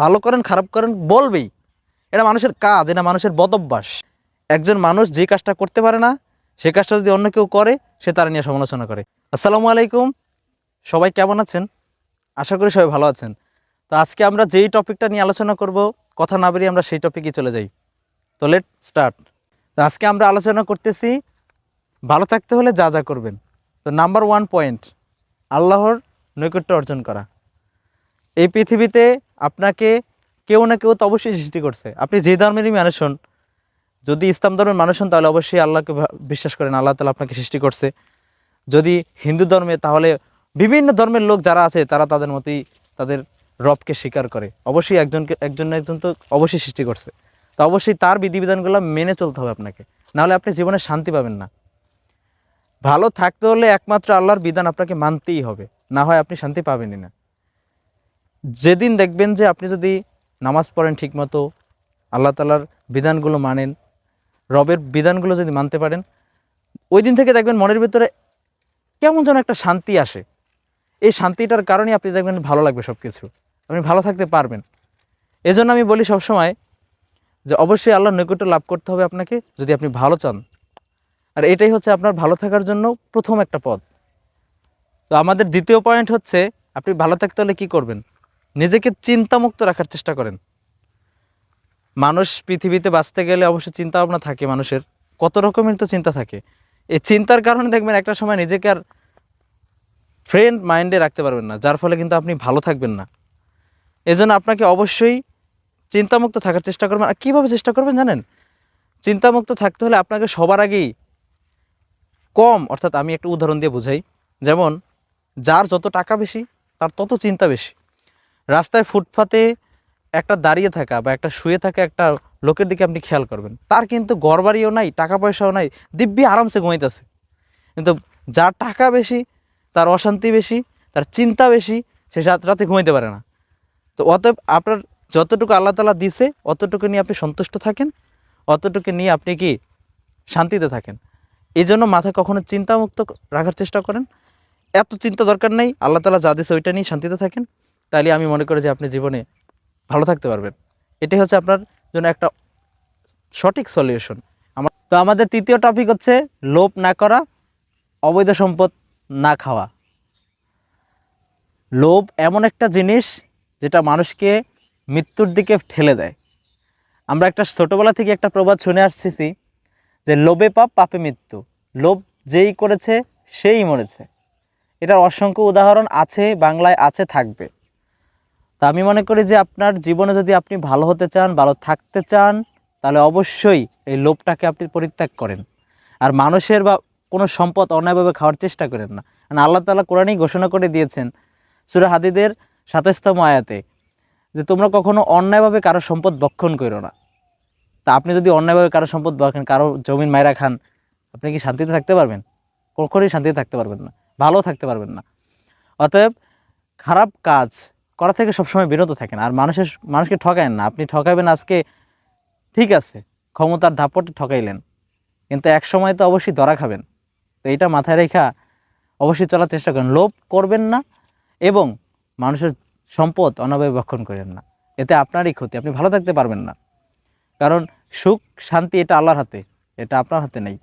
ভালো করেন, খারাপ করেন, বলবেই। এটা মানুষের কাজ, এটা মানুষের বদভ্যাস। একজন মানুষ যে কাজটা করতে পারে না, সে কাজটা যদি অন্য কেউ করে, সে তারা নিয়ে সমালোচনা করে। আসসালামু আলাইকুম। সবাই কেমন আছেন? আশা করি সবাই ভালো আছেন। তো আজকে আমরা যেই টপিকটা নিয়ে আলোচনা করব, কথা না বেরিয়ে আমরা সেই টপিকে চলে যাই। তো লেট স্টার্ট তো আজকে আমরা আলোচনা করতেছি, ভালো থাকতে হলে যা যা করবেন। তো নাম্বার ওয়ান পয়েন্ট আল্লাহর নৈকট্য অর্জন করা। এই পৃথিবীতে আপনাকে কেউ না কেউ তো অবশ্যই সৃষ্টি করছে। আপনি যে ধর্মেরই মানুষ হন, যদি ইসলাম ধর্মের মানুষ হন, তাহলে অবশ্যই আল্লাহকে বিশ্বাস করেন, আল্লাহ তালা আপনাকে সৃষ্টি করছে। যদি হিন্দু ধর্মে, তাহলে বিভিন্ন ধর্মের লোক যারা আছে, তারা তাদের মতোই তাদের রবকে স্বীকার করে। অবশ্যই একজনকে একজন না একজন তো অবশ্যই সৃষ্টি করছে। তো অবশ্যই তার বিধিবিধানগুলো মেনে চলতে হবে আপনাকে। নাহলে আপনি জীবনে শান্তি পাবেন না। ভালো থাকতে হলে একমাত্র আল্লাহর বিধান আপনাকে মানতেই হবে। না হয় আপনি শান্তি পাবেনই না। যেদিন দেখবেন যে আপনি যদি নামাজ পড়েন ঠিকমতো, আল্লাহ তালার বিধানগুলো মানেন, রবের বিধানগুলো যদি মানতে পারেন, ওই দিন থেকে দেখবেন মনের ভিতরে কেমন যেন একটা শান্তি আসে। এই শান্তিটার কারণে আপনি দেখবেন ভালো লাগবে সব কিছু আপনি ভালো থাকতে পারবেন। এজন্য আমি বলি সবসময় যে অবশ্যই আল্লাহর নৈকট্য লাভ করতে হবে আপনাকে যদি আপনি ভালো চান। আর এটাই হচ্ছে আপনার ভালো থাকার জন্য প্রথম একটা পথ। তো আমাদের দ্বিতীয় পয়েন্ট হচ্ছে, আপনি ভালো থাকতে হলে কী করবেন? নিজেকে চিন্তামুক্ত রাখার চেষ্টা করেন। মানুষ পৃথিবীতে বাঁচতে গেলে অবশ্যই চিন্তা ভাবনা থাকে মানুষের। কত রকমের তো চিন্তা থাকে। এই চিন্তার কারণে দেখবেন একটা সময় নিজেকে আর ফ্রেন্ড মাইন্ডে রাখতে পারবেন না, যার ফলে কিন্তু আপনি ভালো থাকবেন না। এজন্য আপনাকে অবশ্যই চিন্তামুক্ত থাকার চেষ্টা করবেন। আর কীভাবে চেষ্টা করবেন জানেন? চিন্তামুক্ত থাকতে হলে আপনাকে সবার আগেই কম, অর্থাৎ আমি একটা উদাহরণ দিয়ে বোঝাই। যেমন, যার যত টাকা বেশি, তার তত চিন্তা বেশি। রাস্তায় ফুটপাতে একটা দাঁড়িয়ে থাকা বা একটা শুয়ে থাকা একটা লোকের দিকে আপনি খেয়াল করবেন। তার কিন্তু গড়বাড়িও নাই টাকা পয়সাও নাই, দিব্যি আরামসে ঘুমাইতেছে। কিন্তু যার টাকা বেশি, তার অশান্তি বেশি, তার চিন্তা বেশি, সে রাত রাতে ঘুমাইতে পারে না। তো অতএব আপনার যতটুকু আল্লাহ তালা দিছে, অতটুকু নিয়ে আপনি সন্তুষ্ট থাকেন, অতটুকু নিয়ে আপনি কি শান্তিতে থাকেন। এই জন্য মাথায় কখনো চিন্তামুক্ত রাখার চেষ্টা করেন। এত চিন্তা দরকার নেই, আল্লাহ তালা যা দিছে ওইটা নিয়ে শান্তিতে থাকেন। তাহলে আমি মনে করি যে আপনি জীবনে ভালো থাকতে পারবেন। এটাই হচ্ছে আপনার জন্য একটা সঠিক সলিউশন আমার তো আমাদের তৃতীয় টপিক হচ্ছে লোভ না করা, অবৈধ সম্পদ না খাওয়া। লোভ এমন একটা জিনিস যেটা মানুষকে মৃত্যুর দিকে ঠেলে দেয়। আমরা একটা ছোটোবেলা থেকে একটা প্রবাদ শুনে আসতেছি যে লোভে পাপ, পাপে মৃত্যু। লোভ যেই করেছে, সেই মরেছে। এটার অসংখ্য উদাহরণ আছে, বাংলায় আছে, থাকবে। তা আমি মনে করি যে আপনার জীবনে যদি আপনি ভালো হতে চান, ভালো থাকতে চান, তাহলে অবশ্যই এই লোভটাকে আপনি পরিত্যাগ করেন। আর মানুষের বা কোনো সম্পদ অন্যায়ভাবে খাওয়ার চেষ্টা করেন না। কারণ আল্লাহ তালা কোরআনেই ঘোষণা করে দিয়েছেন সুরা হাদিদের সাতাশতম আয়াতে যে, তোমরা কখনো অন্যায়ভাবে কারও সম্পদ বক্ষণ করো না। তা আপনি যদি অন্যায়ভাবে কারও সম্পদ বক্ষণ, কারও জমিন মায়েরা খান, আপনি কি শান্তিতে থাকতে পারবেন? কখনোই শান্তিতে থাকতে পারবেন না, ভালো থাকতে পারবেন না। অতএব খারাপ কাজ করা থেকে সবসময় বিরত থাকেন। আর মানুষের, মানুষকে ঠকায়েন না। আপনি ঠকাবেন আজকে, ঠিক আছে, ক্ষমতার ধাপটে ঠকাইলেন। কিন্তু এক সময় তো অবশ্যই ধরা খাবেন। তো এটা মাথায় রেখা অবশ্যই চলার চেষ্টা করেন। লোভ করবেন না এবং মানুষের সম্পদ অনাবয় ভক্ষণ করেন না। এতে আপনারই ক্ষতি। আপনি ভালো থাকতে পারবেন না। কারণ সুখ, শান্তি এটা আল্লাহর হাতে। এটা আপনার হাতে নেই।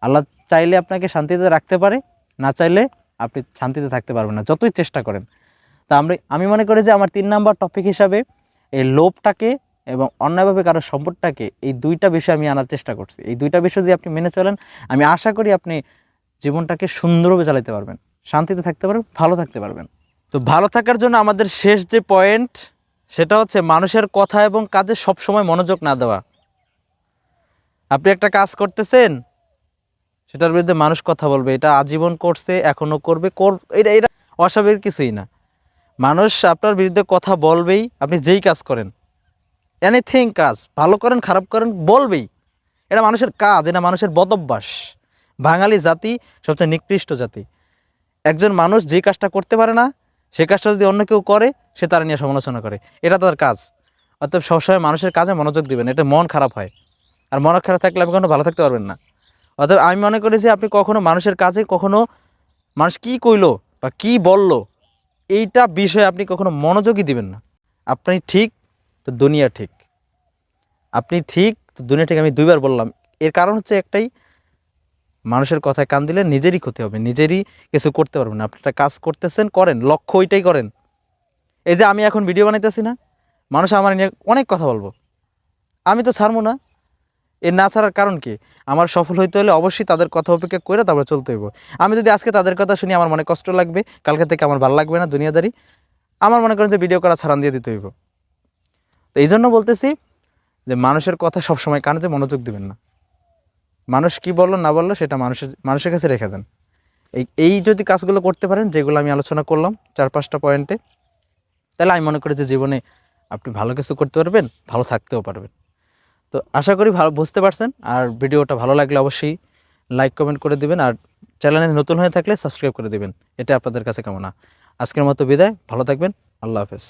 আল্লাহ চাইলে আপনাকে শান্তিতে রাখতে পারে। না চাইলে আপনি শান্তিতে থাকতে পারবেন না। যতই চেষ্টা করেন। তা আমরা আমি মনে করি যে আমার তিন নাম্বার টপিক হিসাবে এই লোভটাকে এবং অন্যায়ভাবে কারও সম্পদটাকে এই দুইটা বিষয় আমি আনার চেষ্টা করছি। এই দুইটা বিষয় যদি আপনি মেনে চলেন, আমি আশা করি আপনি জীবনটাকে সুন্দরভাবে চালাতে পারবেন, শান্তিতে থাকতে পারবেন, ভালো থাকতে পারবেন। তো ভালো থাকার জন্য আমাদের শেষ যে পয়েন্ট সেটা হচ্ছে মানুষের কথা এবং কাজে সবসময় মনোযোগ না দেওয়া। আপনি একটা কাজ করতেছেন, সেটার বিরুদ্ধে মানুষ কথা বলবে, এটা আজীবন করছে এখনও করবে, কর এটা এটা অস্বাভাবিক কিছুই না। মানুষ আপনার বিরুদ্ধে কথা বলবেই, আপনি যেই কাজ করেন। এনিথিং কাজ, ভালো করেন, খারাপ করেন, বলবেই। এটা মানুষের কাজ, এটা মানুষের বদভ্যাস। বাঙালি জাতি সবচেয়ে নিকৃষ্ট জাতি। একজন মানুষ যে কাজটা করতে পারে না, সে কাজটা যদি অন্য কেউ করে, সে তারা নিয়ে সমালোচনা করে। এটা তার কাজ। অতএব সবসময় মানুষের কাজে মনোযোগ দিবেন এটা মন খারাপ হয়। আর মন খারাপ থাকলে আপনি কখনো ভালো থাকতে পারবেন না। অতএব আমি মনে করি যে আপনি কখনো মানুষের কাজে কখনো মানুষ কী কইলো বা কী বলল এইটা বিষয়ে আপনি কখনো মনোযোগই দিবেন না। আপনি ঠিক, তো দুনিয়া ঠিক। আপনি ঠিক, তো দুনিয়া ঠিক আমি দুইবার বললাম। এর কারণ হচ্ছে একটাই, মানুষের কথায় কান দিলে নিজেরই ক্ষতি হবে, নিজেরই কিছু করতে পারবেন না। আপনি একটা কাজ করতেছেন, করেন, লক্ষ্য ওইটাই করেন। এই যে আমি এখন ভিডিও বানাইতেছি না, মানুষ আমার নিয়ে অনেক কথা বলব। আমি তো ছাড়বো না। এর না ছাড়ার কারণ কি? আমার সফল হইতে হলে অবশ্যই তাদের কথা অপেক্ষা করে তারপরে চলতে হইব। আমি যদি আজকে তাদের কথা শুনি, আমার মনে কষ্ট লাগবে, কালকে থেকে আমার ভালো লাগবে না, দুনিয়াদারি। আমার মনে করেন যে ভিডিও করা ছাড়ান দিয়ে দিতে হইব। তো এই জন্য বলতেছি যে মানুষের কথা সবসময় কানে যে মনোযোগ দিবেন না। মানুষ কি বলল, না বলল, সেটা মানুষের মানুষের কাছে রেখে দেন। এই এই যদি কাজগুলো করতে পারেন, যেগুলো আমি আলোচনা করলাম, চার, পাঁচটা পয়েন্টে, তাহলে আমি মনে করি যে জীবনে আপনি ভালো কিছু করতে পারবেন, ভালো থাকতেও পারবেন। তো আশা করি ভালো বুঝতে পারছেন। আর ভিডিওটা ভালো লাগলে অবশ্যই লাইক কমেন্ট করে দিবেন। আর চ্যানেলে নতুন হয়ে থাকলে সাবস্ক্রাইব করে দিবেন। এটা আপনাদের কাছে কামনা। আজকের মতো বিদায়। ভালো থাকবেন। আল্লাহ হাফেজ।